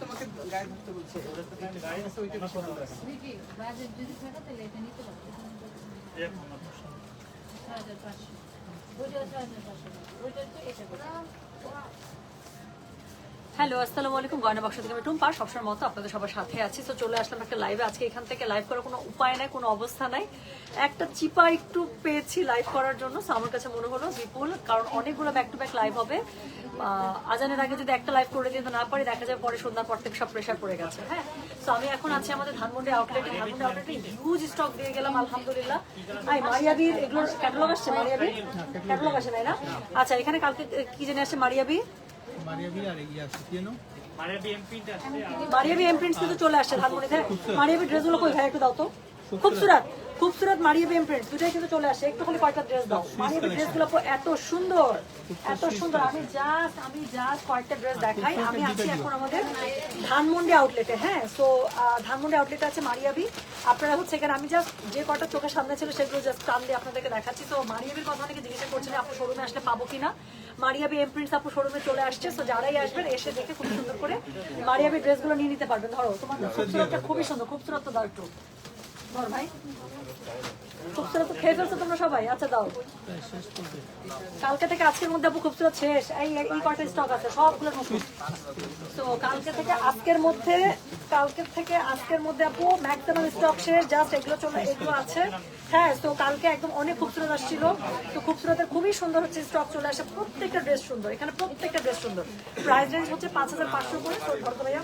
তোমাকে গায়ে ধরতে বলছে, ওরা তো গায়ে আছে ওইটা বাজেট যদি থাকে তাহলে এটা নিতে পারবে ছয় হাজার পাঁচশো ওইটা ছয় হাজার পাঁচশো ওইটা তো এটা হ্যালো, আসসালামু আলাইকুম। গয়না বাক্স থেকে টুম্পা। সবসময় মতো আপনাদের সবার সাথে আছি। তো চলে আসলাম একটা লাইভে আজকে এখান থেকে লাইভ করার কোনো উপায় নাই, কোনো অবস্থা নাই। একটা চিপা একটু পেয়েছি লাইভ করার জন্য। আমার কাছে মনে হলো, বিপুল, কারণ অনেকগুলো ব্যাক টু ব্যাক লাইভ হবে। আজানের আগে যদি একটা লাইভ করে দিতে না পারি, দেখা যায় পরে সন্ধ্যার পর থেকে সব প্রেশার পড়ে গেছে হ্যাঁ? তো আমি এখন আছি আমাদের ধানমন্ডি আউটলেটে ধানমন্ডি আউটলেটে হিউজ স্টক দিয়ে গেলাম, আলহামদুলিল্লাহ। আই মারিয়াবির এগুলোর ক্যাটালগ আসছে মারিয়াবি ক্যাটালগ আসে নাই না? আচ্ছা এখানে কালকে, কি জেনে আসছে মারিয়াবি মারিয়া বি আর সুতিয়েনো মারিয়াবি এমপ্রিন্টস কিন্তু চলে আসছে ধানমন্ডিতে মারিয়াবি ড্রেসগুলো কই ভাই একটু দাও তো। খুবসুরত খুবসুরত মারিয়াবি এমপ্রিন্টস দুটাই কিন্তু চলে আসছে একটু খালি কয়টা ড্রেস দাও। মারিয়াবি ড্রেসগুলো এত সুন্দর এত সুন্দর। আমি জাস্ট আমি জাস্ট কয়েকটা ড্রেস দেখাই। আমি আছি এখন আমাদের ধানমন্ডি আউটলেটে হ্যাঁ। সো ধানমন্ডি আউটলেটে আছে মারিয়াবি আপনারা হচ্ছে এখানে আমি জাস্ট যে কটা চোখের সামনে ছিল সেগুলো জাস্ট টান দিয়ে আপনাদেরকে দেখাচ্ছি। তো মারিয়াবির কথা অনেকে জিজ্ঞাসা করছিলেন আপু শোরুমে আসলে পাবো কিনা? মারিয়াবি এমপ্রিন্টস আপু শোরুমে চলে আসছে তো যারাই আসবেন এসে দেখে খুব সুন্দর করে মারিয়াবি ড্রেসগুলো নিয়ে নিতে পারবেন। ধরো তোমার খুবসুরতটা খুবই সুন্দর খুবসুরত দাও একটু ধর ভাই। খুবসুরত খেয়ে তোমরা সবাই। আচ্ছা দাও। কালকে থেকে আজকের মধ্যে আপু খুবসুরত শেষ। এই এই কয়টা স্টক আছে, সবগুলো নতুন। তো কালকে থেকে আজকের মধ্যে, কালকে থেকে আজকের মধ্যে আপু ম্যাক্সিমাম স্টক শেষ জাস্ট এগুলো চলে, এগুলো আছে। হ্যাঁ তো কালকে একদম অনেক খুবসুরত আসছিল। তো খুবসুরতের খুবই সুন্দর হচ্ছে স্টক চলে আসে। প্রত্যেকটা ড্রেস সুন্দর। এখানে প্রত্যেকটা ড্রেস সুন্দর। প্রাইস রেঞ্জ হচ্ছে পাঁচ হাজার পাঁচশো করে, তো ধরো ভাইয়া?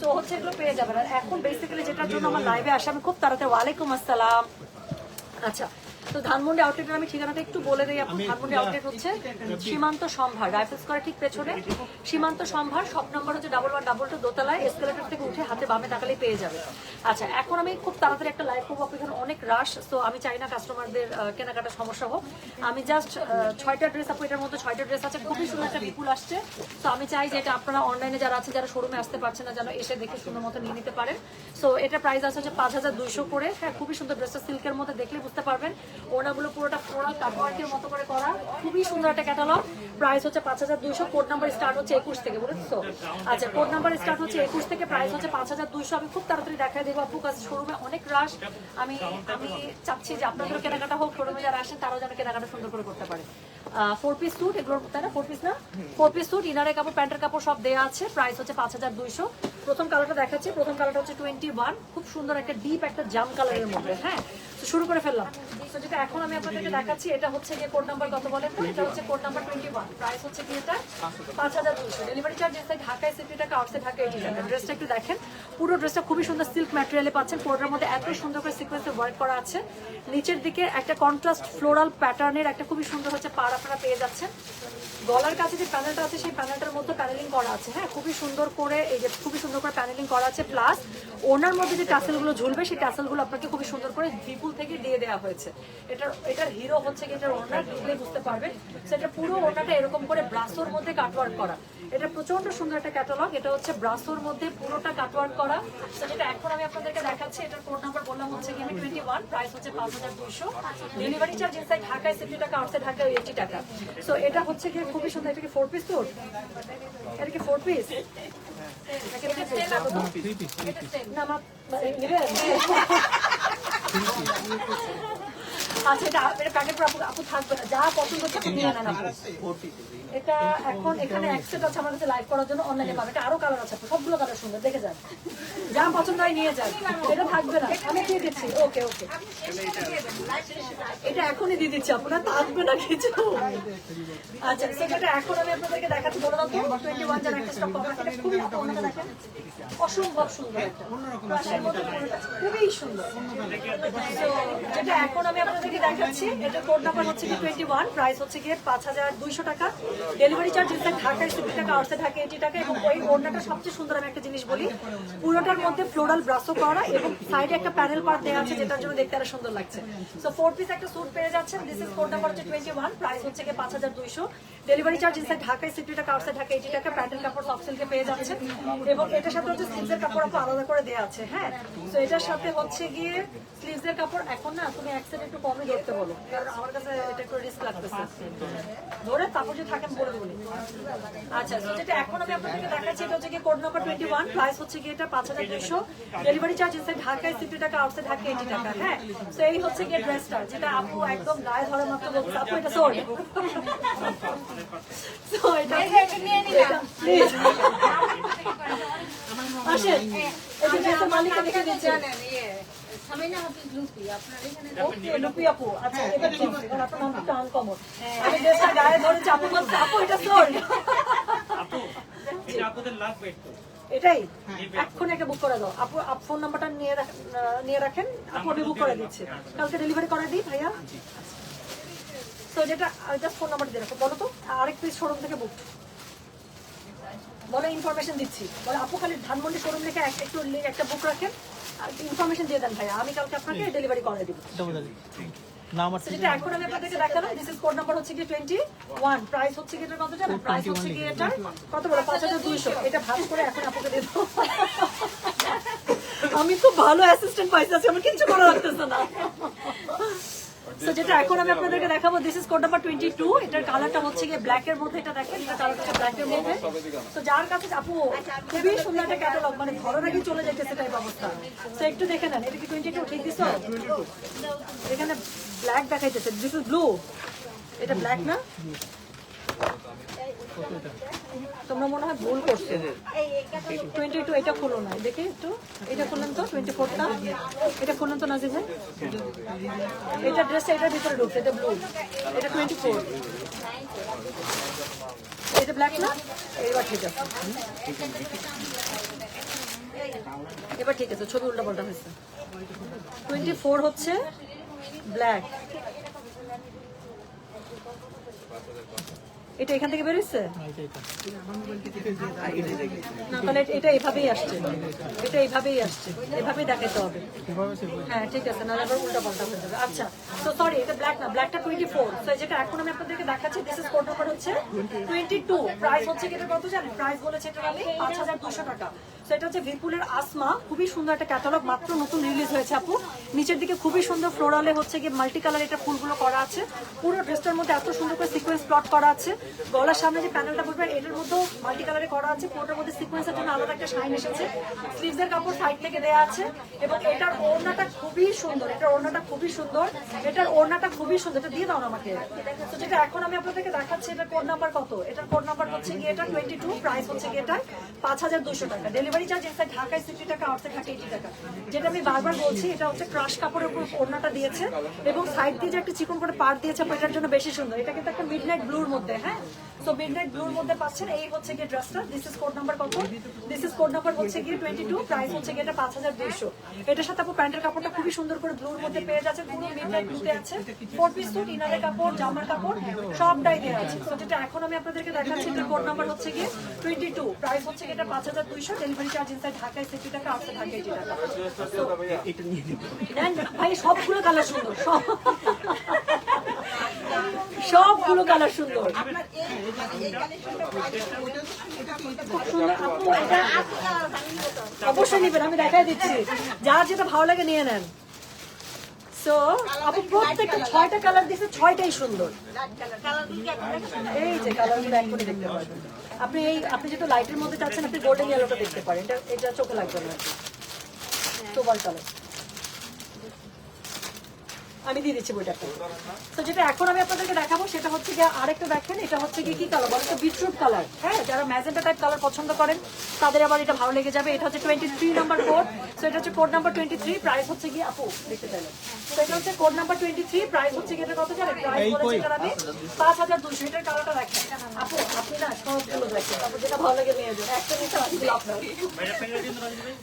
তো হচ্ছে এগুলো পেয়ে যাবেন। আর এখন বেসিক্যালি যেটার জন্য আমার লাইভে আসে, আমি খুব তাড়াতাড়ি, ওয়ালাইকুম আসসালাম। আচ্ছা তো ধানমন্ডি আউটলেটের আমি ঠিকানাটা একটু বলে দিই আপু। ধানমন্ডি আউটলেট হচ্ছে সীমান্ত সম্ভার রাইফেলস করার ঠিক পেছনে। সীমান্ত সম্ভার শপ নম্বর হচ্ছে ডাবল ওয়ান ডাবল টু দোতলায়। এসকেলেটর থেকে উঠে হাতে বামে তাকালেই পেয়ে যাবে। আচ্ছা এখন আমি খুব তাড়াতাড়ি একটা লাইভ করব এখানে অনেক রাশ তো আমি চাই না কাস্টমারদের কেনাকাটা সমস্যা হোক। আমি জাস্ট ছয়টা ড্রেস আপু এটার মধ্যে ছয়টা ড্রেস আছে। খুবই সুন্দর একটা বিপুল আসছে। তো আমি চাই যে এটা আপনারা অনলাইনে যারা আছে যারা শোরুমে আসতে পারছে না যেন এসে দেখে সুন্দর মতো নিয়ে নিতে পারেন। সো এটা প্রাইস আছে হচ্ছে পাঁচ হাজার দুইশো করে। হ্যাঁ খুবই সুন্দর ড্রেসটা সিল্কের মধ্যে দেখলে বুঝতে পারবেন। ওনাগুলো পুরোটা ফ্লোরাল কাটওয়ার্কের মতো করে করা। খুবই সুন্দর একটা ক্যাটালগ প্রাইস হচ্ছে পাঁচ হাজার দুইশো কোড নাম্বার স্টার্ট হচ্ছে একুশ থেকে, বুঝেছ? আচ্ছা কোড নাম্বার স্টার্ট হচ্ছে একুশ থেকে প্রাইস হচ্ছে পাঁচ হাজার দুইশো। আমি খুব তাড়াতাড়ি দেখাই দেবো, আপু কাছে শোরুমে অনেক রাশ আমি আমি চাচ্ছি যে আপনাদের কেনাকাটা হোক শোরুমে যারা আসেন, তারাও যেন কেনাকাটা সুন্দর করে করতে পারে। ফোর পিস স্যুট এগুলোর তাই না? ফোর পিস না? ফোর পিস স্যুট ইনারের কাপড় প্যান্টের কাপড় সব দেওয়া আছে প্রাইস হচ্ছে পাঁচ হাজার দুইশো। প্রথম কালারটা দেখাচ্ছি, প্রথম কালারটা হচ্ছে টোয়েন্টি ওয়ান খুব সুন্দর একটা ডিপ একটা জাম কালারের মধ্যে হ্যাঁ? শুরু করে ফেললাম। তো যেটা এখন আমি আপনাদেরকে দেখাচ্ছি, এটা হচ্ছে গিয়ে কোড নাম্বার কত বলেন তো? এটা হচ্ছে code number twenty one price হচ্ছে কি এটা? পাঁচ হাজার দুশো ডেলিভারি চার্জ এসে ঢাকায় সিটি টাকা আউটসে ঢাকা। এইটি টাকা ড্রেসটা একটু দেখেন। পুরো ড্রেসটা খুবই সুন্দর সিল্ক ম্যাটেরিয়ালে পাচ্ছেন। কোডের মধ্যে এত সুন্দর করে সিকোয়েন্সে ওয়ার্ক করা আছে। নিচের দিকে একটা কন্ট্রাস্ট ফ্লোরাল প্যাটার্নের একটা খুবই সুন্দর হচ্ছে পাড় আপনারা পেয়ে যাচ্ছেন। গলার কাছে যে প্যানেলটা আছে, সেই প্যানেলটার মধ্যে প্যানেলিং করা আছে। হ্যাঁ খুবই সুন্দর করে এই যে খুবই সুন্দর করে প্যানেলিং করা আছে। প্লাস ওনার মধ্যে যে টাসেলগুলো ঝুলবে, সেই টাসেলগুলো আপনাকে খুবই সুন্দর করে বিপুল থেকে দিয়ে দেওয়া হয়েছে। এটার এটার হিরো হচ্ছে কি, এটার ওনার দেখলে বুঝতে পারবেন। সেটা পুরো ওনাটা এরকম করে ব্রাসোর মধ্যে কাটওয়ার্ক করা। এটা প্রচণ্ড সুন্দর একটা ক্যাটালগ এটা হচ্ছে ব্রাসোর মধ্যে পুরোটা কাটওয়ার্ক করা। যেটা এখন আমি আপনাদেরকে দেখাচ্ছি, এটার কোড নাম্বার বললাম হচ্ছে কি, আমি টোয়েন্টি ওয়ান প্রাইস হচ্ছে পাঁচ হাজার দুইশো। ডেলিভারি চার্জ ইনসাইড ঢাকায় সিফটি টাকা আউটসাইড ঢাকায় এইটি টাকা সো এটা হচ্ছে কি খুবই সুন্দর এটা কি ফোর পিস স্যুট এটা কি ফোর পিস আচ্ছা এটা এটা প্যাকেট আপু থাকবে না। যা পছন্দ হচ্ছে আপনি নিয়ে এটা এখন এখানে অ্যাক্সেট আছে আমার কাছে লাইভ করার জন্য অনলাইনে পাবে। এটা আরও কালার আছে সবগুলো কালার সুন্দর, দেখে যান। যা পছন্দ হয় নিয়ে যান। এটা থাকবে না। আমি দিয়ে দিচ্ছি। ওকে ওকে এটা এখনই দিয়ে দিচ্ছি আপনার থাকবে না কিছু? আচ্ছা সেটা এখন আমি আপনাদেরকে টোয়েন্টি ওয়ান একটা অসম্ভব সুন্দর খুবই সুন্দর। যেটা এখন আমি আপনাদেরকে দেখাচ্ছি এটা কোড নাম্বার হচ্ছে কি টোয়েন্টি ওয়ান প্রাইস হচ্ছে গিয়ে পাঁচ হাজার দুইশো টাকা। ডেলিভারি চার্জ ঢাকায় সিক্সটি টাকা আউটসাইড ঢাকা এইটি টাকা এবং ওই ওড়নাটা সবচেয়ে সুন্দর আমি একটা জিনিস বলি, পুরোটার মধ্যে ফ্লোরাল ব্রাসও করা এবং সাইডে একটা প্যানেল পার্ট দেওয়া আছে, যেটার জন্য দেখতে আরও সুন্দর লাগছে। সো ফোর পিস একটা স্যুট পেয়ে যাচ্ছেন। দিস ইজ নাম্বার হচ্ছে টোয়েন্টি ওয়ান প্রাইস হচ্ছে গিয়ে পাঁচ হাজার দুইশো। ডেলিভারি চার্জ ইনসাইড ঢাকায় সিক্সটি টাকা আউটসাইড ঢাকা এইটি টাকা প্যান্টেল কাপড় সফট সিল্কে পেয়ে যাচ্ছেন এবং এটার সাথে হচ্ছে স্লিভসের কাপড় আপু আলাদা করে দেওয়া আছে হ্যাঁ? তো এটার সাথে হচ্ছে গিয়ে স্লিভসের কাপড় এখন না, তুমি এক সাইড একটু কমে দেখতে বলো। কারণ আমার কাছে এটা একটু রিস্ক লাগতেছে। ধরে তারপর যদি থাকেন বলে দেবো আচ্ছা যেটা এখন আমি আপনাদেরকে দেখাচ্ছি, এটা হচ্ছে গিয়ে code number twenty one price হচ্ছে গিয়ে এটা পাঁচ হাজার দুশো ডেলিভারি চার্জ ইনসাইড ঢাকায় সিক্সটি টাকা আউটসাইড ঢাকা এইটি টাকা হ্যাঁ? তো এই হচ্ছে গিয়ে ড্রেসটা যেটা আপু একদম গায়ে ধরে মাত্র বলছে। আপু, এটা সোল্ড এটাই। বুক করে দাও। আপু ফোন নাম্বারটা নিয়ে রাখ- নিয়ে রাখেন, আপু বুক করে দিচ্ছে। কালকে ডেলিভারি করে দিই, ভাইয়া? তো যেটা জাস্ট ফোন নাম্বার দিয়ে রাখো। বলো তো আরেক পিস শোরুম থেকে বুক বলে ইনফরমেশন দিচ্ছি। বলে আপু খালি ধানমন্ডি শোরুম লিখে এক- একটু একটা বুক রাখেন। আর ইনফরমেশন দিয়ে দেন ভাইয়া। আমি কালকে আপনাকে ডেলিভারি করে দিব। যেটা এখন আমি আপনাদেরকে দেখালাম দিস ইজ কোড নাম্বার হচ্ছে কি টোয়েন্টি ওয়ান প্রাইস হচ্ছে কি এটা কত জানেন? প্রাইস হচ্ছে কি এটা কত বড় পাঁচ হাজার দুইশো। এটা ভাগ করে এখন আপনাকে দেবো। আমি খুব ভালো অ্যাসিস্ট্যান্ট পাইছি আমার কিছু করা লাগতেছে না। তো যেটা এখন আমি আপনাদেরকে দেখাবো this is code number twenty two এটার কালারটা হচ্ছে গিয়ে ব্ল্যাক এর মধ্যে, এটা দেখেন, এটা কালারটা হচ্ছে ব্ল্যাক এর মধ্যে। তো যার কাছে, আপু, খুবই সুন্দর একটা ক্যাটালগ মানে ধরো নাকি চলে যাইতেছে টাইপ অবস্থা। তো একটু দেখে নেন, এটা কি টোয়েন্টি টু ঠিক দিস এখানে ব্ল্যাক দেখাইতেছে দিস ইজ ব্লু এটা ব্ল্যাক না? তোমরা মনে হয় ভুল করছ। টোয়েন্টি টু এটা খুলো না। দেখে একটু। এটা খুললেন তো? টোয়েন্টি ফোরটা এটা খুললেন তো নাজিব এটা ড্রেসটা এটার ভিতরে ঢুকছে, এটা ব্লু এটা টোয়েন্টি ফোর এটা ব্ল্যাক না? এবার ঠিক আছে। এবার ঠিক আছে, ছবি উল্টা পাল্টা হয়েছে। টোয়েন্টি ফোর হচ্ছে ব্ল্যাক এটা এখান থেকে বেরোচ্ছে তাহলে এটা এইভাবেই আসছে। এটা এইভাবেই আসছে। এভাবেই দেখাতে হবে। হ্যাঁ ঠিক আছে না আবার উল্টা পাল্টা হয়ে যাবে। আচ্ছা তো সরি এটা ব্ল্যাক না ব্ল্যাকটা টোয়েন্টি ফোর তো যেটা এখন আমি আপনাদেরকে দেখাচ্ছি দিস ইজ কোড নাম্বার হচ্ছে টোয়েন্টি টু প্রাইস হচ্ছে কি এটা কত জানেন? প্রাইস বলেছে এটা আমি পাঁচ হাজার দুশো টাকা। তো এটা হচ্ছে ভিপুলের আসমা খুবই সুন্দর একটা ক্যাটালগ মাত্র নতুন রিলিজ হয়েছে আপু। নিচের দিকে খুবই সুন্দর ফ্লোরালে হচ্ছে গিয়ে মাল্টি কালার এটা ফুলগুলো করা আছে। পুরো ড্রেসটার মধ্যে এত সুন্দর করে সিকোয়েন্স প্লট করা আছে। গলার সামনে যে প্যানেলটা বলবেন এটার মধ্যেও মাল্টি কালারে করা আছে, পুরোটার মধ্যে সিকোয়েন্সের জন্য আলাদা একটা শাইন এসেছে। স্লিভসের কাপড় সাইড থেকে দেওয়া আছে এবং এটার ওড়নাটা খুবই সুন্দর, এটার ওড়নাটা খুবই সুন্দর, এটার ওড়নাটা খুবই সুন্দর, এটা দিয়ে দাও না আমাকে। তো যেটা এখন আমি আপনাদেরকে দেখাচ্ছি, এটার কোড নাম্বার কত? এটার কোড নাম্বার হচ্ছে গিয়ে এটা টোয়েন্টি টু প্রাইস হচ্ছে গিয়ে এটা পাঁচ হাজার দুশো টাকা। ডেলিভারি চার্জ ইনসাইড ঢাকায় সিক্সটি টাকা আউটসাইড ঢাকা এইটি টাকা। যেটা আমি বারবার বলছি, এটা হচ্ছে ক্রাশ কাপড়ের উপর ওড়নাটা দিয়েছে এবং সাইড দিয়ে যে একটা চিকন করে পার দিয়েছে এটার জন্য বেশি সুন্দর। এটা কিন্তু একটা মিড নাইট ব্লুর মধ্যে হ্যাঁ? তো মিড নাইট ব্লুর মধ্যে পাচ্ছেন এই হচ্ছে গিয়ে ড্রেসটা দিস ইজ কোড নাম্বার কত দিস ইজ কোড নাম্বার হচ্ছে গিয়ে টোয়েন্টি টু প্রাইস হচ্ছে গিয়ে এটা পাঁচ হাজার দুইশো। এটার সাথে আপু প্যান্টের কাপড়টা খুবই সুন্দর করে ব্লুর মধ্যে পেয়ে যাচ্ছে পুরো মিড নাইট ব্লুতে আছে। ফোর পিস স্যুট ইনারের কাপড় জামার কাপড় সবটাই দেওয়া আছে। তো যেটা এখন আমি আপনাদেরকে দেখাচ্ছি এটার কোড নাম্বার হচ্ছে গিয়ে টোয়েন্টি টু প্রাইস হচ্ছে গিয়ে এটা পাঁচ হাজার দুইশো। ডেলিভারি চার্জ ইনসাইড ঢাকায় সিক্সটি টাকা আটশো ঢাকা এইটি টাকা ভাই সবগুলো কালার সুন্দর সব। সবগুলো কালার সুন্দর। অবশ্যই নেবেন, আমি দেখাই দিচ্ছি। যার যেটা ভালো লাগে নিয়ে নেন। সো আপু প্রত্যেকটা ছয়টা কালার দিচ্ছে ছয়টাই সুন্দর। এই যে আপনি এই আপনি যেটা লাইটের মধ্যে চাচ্ছেন, আপনি গোল্ডেন ইয়েলোটা দেখতে পারেন। এটা এটা চোখে লাগবে না। তোবার কালার আমি দিয়ে দিচ্ছি বইটা তো যেটা এখন আমি আপনাদেরকে দেখাবো সেটা হচ্ছে গিয়ে আরেকটা দেখেন এটা হচ্ছে গিয়ে কি কালার বলে তো বিটরুট কালার হ্যাঁ যারা ম্যাজেন্টা টাইপ কালার পছন্দ করেন তাদের আবার এটা ভালো লেগে যাবে। এটা হচ্ছে টোয়েন্টি থ্রি নাম্বার কোড তো এটা হচ্ছে code number twenty three price হচ্ছে গিয়ে আপু দেখতে চাইলেন তো এটা হচ্ছে code number twenty three price হচ্ছে গিয়ে এটা কত জানেন? প্রাইস বলেছে আমি পাঁচ হাজার দুশো এটার কালারটা দেখেন। আপু আপনি না সবগুলো দেখেন। তারপর যেটা ভালো লাগে নিয়ে যান। একটা নিতে আসলে আপনার।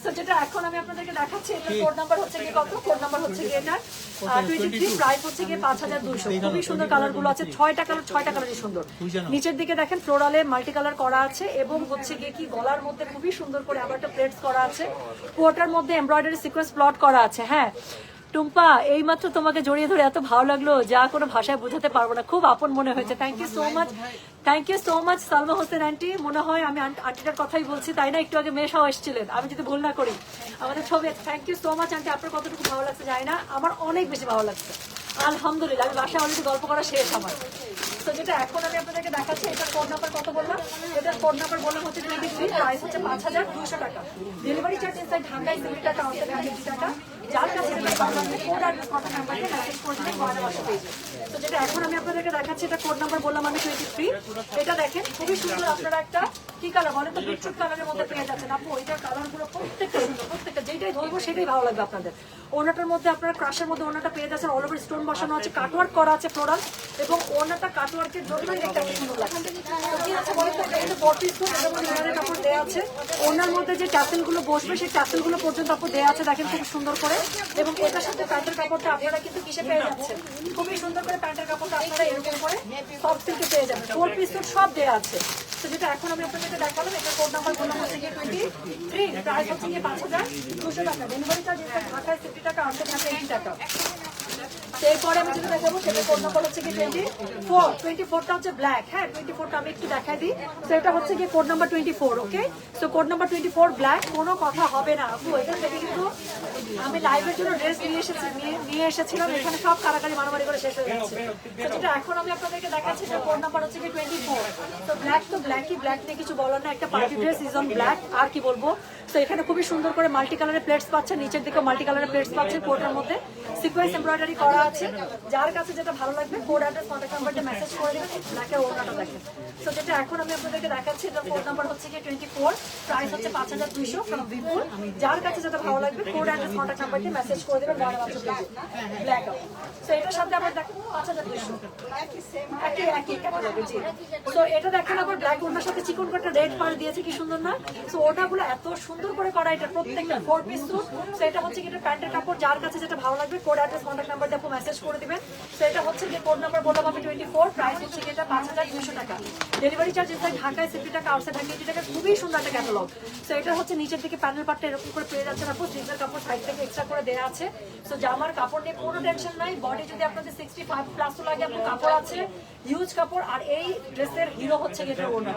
তো যেটা এখন আমি আপনাদেরকে দেখাচ্ছি এটার কোড নাম্বার হচ্ছে গিয়ে কত? কোড নাম্বার হচ্ছে গিয়ে এটা টোয়েন্টি প্রাইস হচ্ছে গিয়ে পাঁচ হাজার দুশো খুবই সুন্দর কালারগুলো আছে। ছয়টা কালার ছয়টা কালারই সুন্দর। নিচের দিকে দেখেন ফ্লোরালে মাল্টি কালার করা আছে এবং হচ্ছে গিয়ে কি গলার মধ্যে খুবই সুন্দর করে আবার একটা প্লেটস করা আছে। কোয়াটার মধ্যে এমব্রয়ডারি সিকোয়েন্স প্লট করা আছে হ্যাঁ। টুম্পা, এইমাত্র তোমাকে জড়িয়ে ধরে এত ভালো লাগল, যা কোনো ভাষায় বোঝাতে পারব না। খুব আপন মনে হয়েছে। Thank you so much thank you so much Salma Hossain aunty মনে হয় আমি আন্টিটার কথাই বলছি, তাই না? একটু আগে মেয়ে মেশাও এসেছিলেন। আমি যদি ভুল না করি। আমাদের ছবি thank you so much aunty আপনার কতটুকু ভালো লাগছে জানি না। আমার অনেক বেশি ভালো লাগছে। আলহামদুলিল্লাহ, আমি বাসায় অলরেডি গল্প করা শেষ আমার। তো যেটা এখন আমি আপনাদেরকে দেখাচ্ছি, এটার কোড নাম্বার কত বললাম? এটার কোড নাম্বার বললাম হচ্ছে যার কাছে গয়না বাসা পেয়ে তো যেটা এখন আমি আপনাদেরকে দেখাচ্ছি, এটা কোড নাম্বার বললাম আমি টোয়েন্টি থ্রি এটা দেখেন, খুবই সুন্দর আপনারা একটা কি কালার বলেন তো বিটরুট কালারের মধ্যে পেয়ে যাচ্ছেন। আপু, এটার কালারগুলো প্রত্যেকটা সুন্দর, প্রত্যেকটা যেটাই ধরবো, সেটাই ভালো লাগবে আপনাদের। ওনাটার মধ্যে আপনার ক্রাশের মধ্যে ওনাটা পেয়ে যাচ্ছেন অল ওভার স্টোন বসানো আছে কাটওয়ার্ক করা আছে ফ্লোরাল এবং ওনাটা কাটওয়ার্কের জন্যই দেখতে এত সুন্দর তো এটা এর কাপড় দেওয়া আছে। ওনার মধ্যে যে ট্যাসেলগুলো বসবে, সেই ট্যাসেলগুলো পর্যন্ত আপু দেওয়া আছে, দেখেন খুব সুন্দর করে। এবং এটার সাথে প্যান্টের কাপড়টা আপনারা কিন্তু কিসে পেয়ে যাচ্ছেন? খুবই সুন্দর করে প্যান্টের কাপড়টা আপনারা এরকম করে সব সিল্কে পেয়ে যাবেন। ফোর পিস সব দেওয়া আছে। তো যেটা এখন আমি আপনাদেরকে দেখালাম এটা কোড নাম্বার বললাম হচ্ছে গিয়ে টোয়েন্টি থ্রি প্রাইস হচ্ছে গিয়ে পাঁচ হাজার দুশো টাকা। ডেলিভারি চার্জ ঢাকায় টাকা আনতে থাকে এইটি টাকা। এরপরে আমি যেটা দেখাবো, সেটা কোড নাম্বার হচ্ছে কি টোয়েন্টি ফোর টোয়েন্টি ফোরটা হচ্ছে ব্ল্যাক হ্যাঁ টোয়েন্টি ফোরটা আমি একটু দেখাই দিই। সেটা হচ্ছে কি code number twenty four okay তো code number twenty four black কোনো কথা হবে না। আপু, এখান থেকে কিন্তু আমি লাইভের জন্য ড্রেস নিয়ে এসেছি নিয়ে- এসেছিলাম এখানে সব কারাকারি মারামারি করে শেষ হয়ে তো যেটা এখন আমি আপনাদেরকে দেখাচ্ছি সেটা কোড নাম্বার হচ্ছে কি টোয়েন্টি ফোর তো ব্ল্যাক তো ব্ল্যাকই ব্ল্যাক নিয়ে কিছু বলার না একটা party dress is on black আর কি বলব? তো এখানে খুবই সুন্দর করে মাল্টি কালারের প্লেটস পাচ্ছেন নিচের দিকে মাল্টি কালারের প্লেটস পাচ্ছেন কোটার মধ্যে। সিকোয়েন্স এমব্রয়ডারি করা আছে। যার কাছে যেটা ভালো লাগবে কোড অ্যাড্রেস কন্ট্যাক্ট নাম্বারটা মেসেজ করে দেবেন ব্ল্যাকের ওড়নাটা দেখেন। তো যেটা এখন আমি আপনাদেরকে দেখাচ্ছি এটা কোড নাম্বার হচ্ছে কি টোয়েন্টি ফোর প্রাইস হচ্ছে পাঁচ হাজার দুইশো ফ্রম বিপুল যার কাছে যেটা ভালো লাগবে কোড অ্যাড্রেস মেসেজ করে দেবেন বারো বছর ব্ল্যাক তো এটার সাথে আবার পাঁচ হাজার দুইশো। একই একই জি। তো এটা দেখেন আবার ব্ল্যাক ওনার সাথে চিকন রেড দিয়েছে, কি সুন্দর না? তো ওটাগুলো এত সুন্দর করে করা, এটা প্রত্যেকটা ফোর পিস স্যুট তো এটা হচ্ছে কি, এটা প্যান্টের কাপড়, যার কাছে যেটা ভালো লাগবে কোড অ্যাড্রেস কন্ট্যাক্ট নাম্বার দিয়ে মেসেজ করে দিবেন। তো এটা হচ্ছে কি কোড নাম্বার বললাম আমি টোয়েন্টি ফোর প্রাইস হচ্ছে কি এটা পাঁচ হাজার দুশো টাকা। ডেলিভারি চার্জ ইনসাইড ঢাকায় সিফটি টাকা আউটসাইড ঢাকা টাকা খুবই সুন্দর একটা ক্যাটালগ তো এটা হচ্ছে নিচের দিকে প্যানেল পার্টটা এরকম করে পেয়ে যাচ্ছে না স্লিভের কাপড় সাইড থেকে এক্সট্রা করে দেওয়া আছে। তো জামার কাপড় নিয়ে কোনো টেনশন নাই। বডি যদি আপনাদের সিক্সটি ফাইভ প্লাসও লাগে, আপনার কাপড় আছে। হিউজ কাপড় আর এই ড্রেসের হিরো হচ্ছে এটা ওড়না।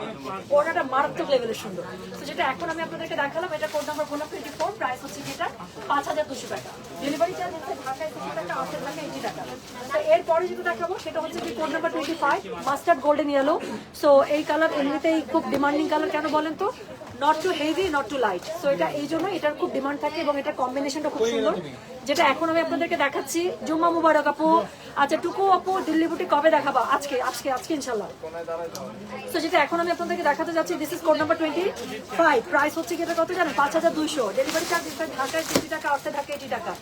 ওড়নাটা মারাত্মক লেভেলের সুন্দর। তো যেটা এখন আমি আপনাদেরকে দেখালাম এটা কোড নাম্বার বললাম টোয়েন্টি ফোর প্রাইস হচ্ছে এটা পাঁচ হাজার দুশো টাকা। ডেলিভারি চার্জ হচ্ছে ঢাকায় তিনশো টাকা আউটের টাকা এইটি টাকা। তো এরপরে যেটা দেখাবো সেটা হচ্ছে কি code number twenty five mustard golden yellow so এই কালার এমনিতেই খুব ডিমান্ডিং কালার কেন বলেন তো? Not too heavy not too light so এটা এই জন্য এটার খুব ডিমান্ড থাকে এবং এটার কম্বিনেশনটা খুব সুন্দর। যেটা এখন আমি আপনাদেরকে দেখাচ্ছি জুম্মা মুবারক আপু আচ্ছা টুকু আপু, দিল্লি বুটি কবে দেখাবা? আজকে আজকে আজকে, ইনশাল্লাহ। তো যেটা এখন আমি আপনাদেরকে দেখাতে যাচ্ছি this is code number twenty five price হচ্ছে কি এটা কত জানেন? পাঁচ হাজার দুইশো। ডেলিভারি চার্জ ঢাকায় টাকা আটতে থাকে এইটি টাকা।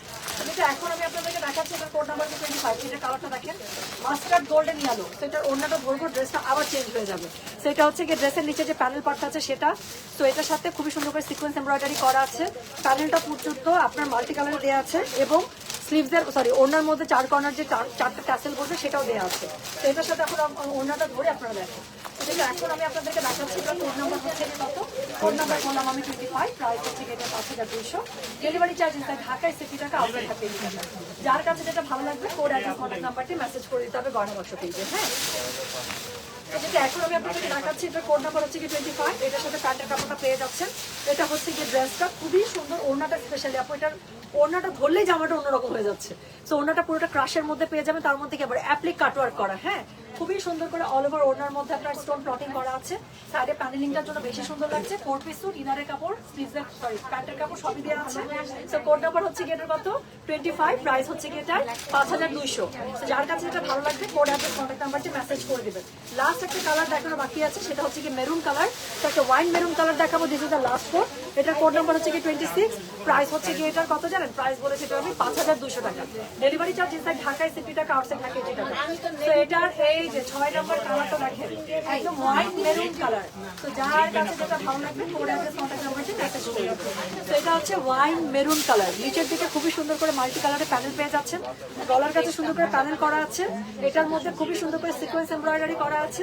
যেটা এখন আমি আপনাদেরকে দেখাচ্ছি এটা কোড নাম্বার টোয়েন্টি ফাইভ এটা কালারটা দেখেন মাস্টার্ড গোল্ডেন ইয়ালো তো এটার অন্যটা ধরবো ড্রেসটা আবার চেঞ্জ হয়ে যাবে। এটা হচ্ছে কি ড্রেসের নিচে যে প্যানেল পার্টটা আছে সেটা। তো এটার সাথে খুবই সুন্দর করে সিকোয়েন্স এমব্রয়ডারি করা আছে। প্যানেলটা পর্যন্ত আপনার মাল্টি কালারে দেওয়া আছে এবং স্লিভসের সরি ওনার মধ্যে চার কর্নার যে চার- চারটা ট্যাসেল বলবে সেটাও দেওয়া আছে। তো এটার সাথে এখন ওনাটা ধরে আপনারা দেখেন। এখন আমি আপনাদেরকে নাম্বার আমি এটা পাঁচ হাজার দুইশো। ডেলিভারি ঢাকায় যার কাছে যেটা ভালো লাগবে কোড অ্যাড্রেস কন্ট্যাক্ট নাম্বারটি মেসেজ করে দিতে হবে গয়না বক্স পেজে হ্যাঁ? এটা এটা খুবই সুন্দর ওড়নাটা স্পেশালি ওড়নাটা ধরলেই জামাটা অন্যরকম হয়ে যাচ্ছে। হ্যাঁ? করে আছে। সাইডে প্যানেলিংটার জন্য বেশি সুন্দর লাগছে। ফোর পিস ইনারের কাপড় সরি প্যান্টের কাপড় সবই দেওয়া আছে। কোড নাম্বার হচ্ছে কি কত? টোয়েন্টি ফাইভ প্রাইস হচ্ছে কি পাঁচ হাজার দুইশো। যার কাছে যেটা ভালো লাগবে কোড অ্যাড্রেস কন্ট্যাক্ট নাম্বারটি মেসেজ করে দেবেন। একটা কালার দেখানো বাকি আছে, সেটা হচ্ছে কি মেরুন কালার একটা ওয়াইন মেরুন কালার দেখাবো this is the last code এটার কোড নাম্বার হচ্ছে কি প্রাইস হচ্ছে কি এটার কত জানেন? প্রাইস বলেছি এটা আমি পাঁচ হাজার দুশো টাকা। ডেলিভারি চার্জ ইনসাইড ঢাকায় সিটি টাকা আউটসাইড টাকা। তো এটার এই যে ছয় নম্বর কালারটা দেখেন, একদম ওয়াইন মেরুন কালার তো যার কাছে যেটা ভালো লাগবে কোড এটা হচ্ছে ওয়াইন মেরুন কালার নিচের দিকে খুবই সুন্দর করে মাল্টি কালারের প্যানেল পেয়ে যাচ্ছেন। গলার কাছে সুন্দর করে প্যানেল করা আছে। এটার মধ্যে খুবই সুন্দর করে সিকোয়েন্স এমব্রয়ডারি করা আছে।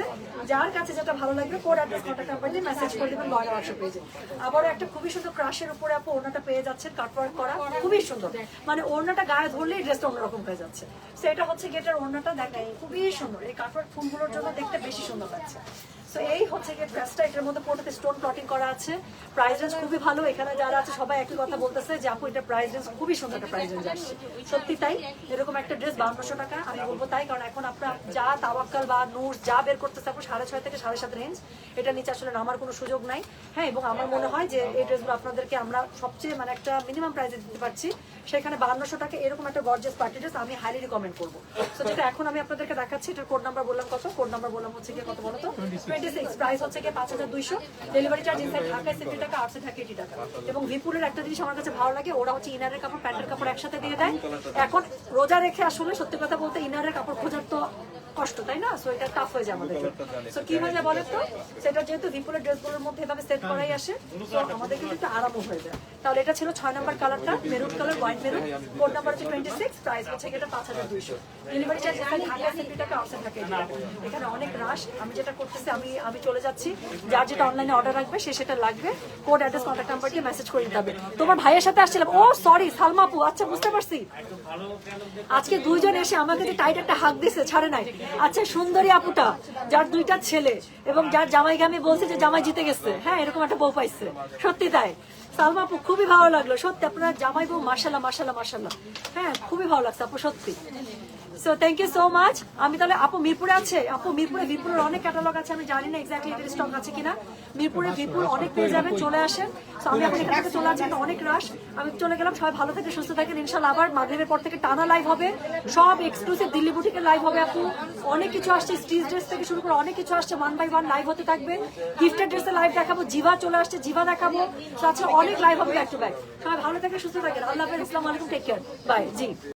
যার কাছে যেটা ভালো লাগবে কোড অ্যাড্রেস কন্ট্যাক্ট নাম্বার দিয়ে মেসেজ করে দেবেন ময়না হোয়াটসঅ্যাপ পেজে আবারও একটা খুবই সুন্দর ক্রাশের উপরে আপু ওড়নাটা পেয়ে যাচ্ছেন কাটওয়ার্ক করা খুবই সুন্দর। মানে ওড়নাটা গায়ে ধরলেই ড্রেসটা অন্যরকম হয়ে যাচ্ছে। তো এটা হচ্ছে গেটার ওড়নাটা দেখেন খুবই সুন্দর। এই কাটওয়ার্ক ফুলগুলোর জন্য দেখতে বেশি সুন্দর লাগছে। সো এই হচ্ছে গিয়ে ড্রেসটা এটার মধ্যে পুরোটাতে স্টোন প্লটিং করা আছে। প্রাইস রেঞ্জ খুবই ভালো। এখানে যারা আছে, সবাই একই কথা বলতেছে যে, আপু, এটা প্রাইস রেঞ্জ খুবই সুন্দর একটা প্রাইস রেঞ্জ আসছে। সত্যি তাই। এরকম একটা ড্রেস টাকা, আমি বলব তাই। কারণ এখন আপনার যা বা নূর যা বের করতেছে সাড়ে ছয় থেকে সাড়ে সাত রেঞ্জ এটা নিচে আসলে নামার কোনো সুযোগ নাই। হ্যাঁ এবং আমার মনে হয় যে, এই ড্রেসগুলো আপনাদেরকে আমরা সবচেয়ে মানে একটা মিনিমাম প্রাইসে দিতে পারছি। সেখানে বান্নশো টাকা এরকম একটা গর্জেস পার্টি ড্রেস আমি হাইলি রিকমেন্ড করব। তো যেটা এখন আমি আপনাদেরকে দেখাচ্ছি, এটার কোড নাম্বার বললাম কত? কোড নাম্বার বললাম হচ্ছে কত বলো প্রাইস হচ্ছে পাঁচ হাজার দুইশো। থাকে এবং একটা জিনিস আমার কাছে ভালো লাগে, ওরা হচ্ছে ইনারের কাপড়, প্যান্টের কাপড় একসাথে দিয়ে দেয়। এখন রোজা রেখে আসলে সত্যি কথা বলতে ইনারের কাপড় খোঁজার তো কষ্ট তাই না? সো এটা টাফ হয়ে যায় আমাদের জন্য। সো কি হয়ে যায় বলেন তো সেটা যেহেতু ভিপুরের ড্রেসগুলোর মধ্যে এভাবে সেট করাই আসে তো আমাদের কিন্তু একটু আরামও হয়ে যায়। তাহলে এটা ছিল ছয় নাম্বার কালারটা maroon colour white maroon code number হচ্ছে টোয়েন্টি সিক্স প্রাইস হচ্ছে এটা পাঁচ হাজার দুইশো। ডেলিভারি চার্জ এখানে ঢাকা টাকা অপশন থাকে এখানে। অনেক রাশ আমি যেটা করতেছি আমি আমি চলে যাচ্ছি। যার যেটা অনলাইনে অর্ডার রাখবে সে সেটা লাগবে। কোড অ্যাড্রেস কন্ট্যাক্ট নাম্বার দিয়ে মেসেজ করে দিতে হবে। তোমার ভাইয়ের সাথে আসছিলাম। ও সরি সালমা আপু আচ্ছা বুঝতে পারছি। আজকে দুইজন এসে আমাকে যে টাইট একটা হাক দিছে ছাড়ে নাই। আচ্ছা সুন্দরী আপুটা, যার দুইটা ছেলে এবং যার জামাইকে আমি বলছি যে জামাই জিতে গেছে। হ্যাঁ এরকম একটা বউ পাইছে। সত্যি তাই। সালমা আপু, খুবই ভালো লাগল। সত্যি, আপনার জামাই বউ মাসাল্লাহ মাসাল্লাহ মাসাল্লাহ হ্যাঁ খুবই ভালো লাগছে আপু, সত্যি। So thank you so much আমি তাহলে, আপু মিরপুরে আছে? আপু মিরপুরে, মিরপুরের অনেক ক্যাটালগ আছে, আমি জানি না এক্স্যাক্টলি এটার স্টক আছে কিনা। মিরপুরে মিরপুর অনেক পেয়ে যাবেন, চলে আসেন। তো আমি এখন এখান থেকে চলে আসছি অনেক রাশ আমি চলে গেলাম, সবাই ভালো থেকে সুস্থ থাকেন। ইনশাল্লাহ আবার মাগরিবের পর থেকে টানা লাইভ হবে। সব এক্সক্লুসিভ দিল্লি বুটিকের লাইভ হবে আপু। অনেক কিছু আসছে স্টিচ ড্রেস থেকে শুরু করে অনেক কিছু আসছে ওয়ান বাই ওয়ান লাইভ হতে থাকবে। গিফটেড ড্রেসের লাইভ দেখাবো, জিভা চলে আসছে, জিভা দেখাবো। তো আচ্ছা অনেক লাইভ হবে ব্যাক টু ব্যাক সবাই ভালো থেকে সুস্থ থাকেন। আল্লাহ আসসালামু আলাইকুম টেক কেয়ার বাই জি।